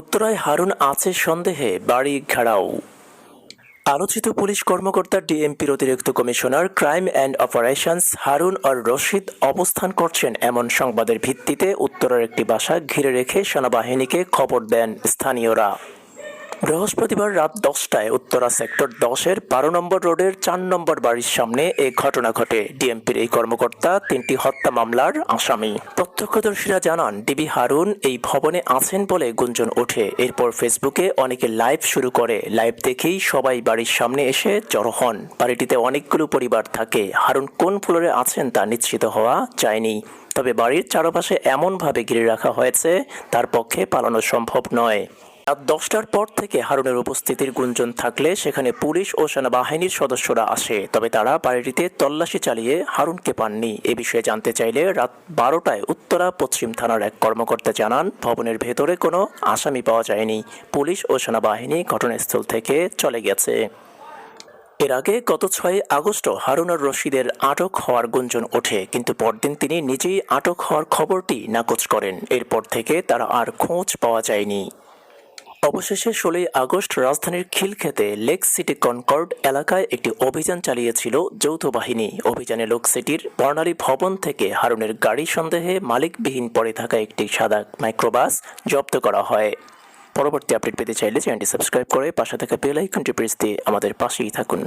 উত্তরায় হারুন আছে সন্দেহে, বাড়ি ঘেরাও। আলোচিত পুলিশ কর্মকর্তা ডিএমপির অতিরিক্ত commissioner, crime and operations Harun আর রশিদ অবস্থান করছেন এমন সংবাদের ভিত্তিতে উত্তরার একটি বাসা ঘিরে রেখে সেনাবাহিনীকে খবর দেন স্থানীয়রা। বৃহস্পতিবার রাত দশটায় উত্তরা সেক্টর দশের বারো নম্বর রোডের চার নম্বর বাড়ির সামনে এই ঘটনা ঘটে। ডিএমপির এই কর্মকর্তা, তিনটি হত্যা মামলার আসামি। প্রত্যক্ষদর্শীরা জানান, ডিবি হারুন এই ভবনে আছেন বলে গুঞ্জন ওঠে। এরপর ফেসবুকে অনেকে লাইভ শুরু করে। লাইভ দেখেই সবাই বাড়ির সামনে এসে জড়ো হন। বাড়িটিতে অনেকগুলো পরিবার থাকে। হারুন কোন ফ্লোরে আছেন তা নিশ্চিত হওয়া যায়নি। তবে বাড়ির চারপাশে এমনভাবে ঘিরে রাখা হয়েছে, তার পক্ষে পালানো সম্ভব নয়। রাত দশটার পর থেকে হারুনের উপস্থিতির গুঞ্জন থাকলে সেখানে পুলিশ ও সেনাবাহিনীর সদস্যরা আসে। তবে তারা বাড়িটিতে তল্লাশি চালিয়ে হারুনকে পাননি। এ বিষয়ে জানতে চাইলে রাত বারোটায় উত্তরা পশ্চিম থানার এক কর্মকর্তা জানান, ভবনের ভেতরে কোনো আসামি পাওয়া যায়নি। পুলিশ ও সেনাবাহিনী ঘটনাস্থল থেকে চলে গেছে। এর আগে গত ছয় আগস্ট হারুন আর রশিদের আটক হওয়ার গুঞ্জন ওঠে, কিন্তু পরদিন তিনি নিজেই আটক হওয়ার খবরটি নাকচ করেন। এরপর থেকে তারা আর খোঁজ পাওয়া যায়নি। অবশেষে ষোলোই আগস্ট রাজধানীর খিলক্ষেতে লেক সিটি কনকর্ড এলাকায় একটি অভিযান চালিয়েছিল যৌথ বাহিনী। অভিযানে লোক সিটির বর্ণালী ভবন থেকে হারুনের গাড়ি সন্দেহে মালিকবিহীন পড়ে থাকা একটি সাদা মাইক্রোবাস জব্দ করা হয়। পরবর্তী আপডেট পেতে চাইলে চ্যানেলটি সাবস্ক্রাইব করে পাশে থাকা বেল আইকনটি প্রেস দিয়ে আমাদের পাশেই থাকুন।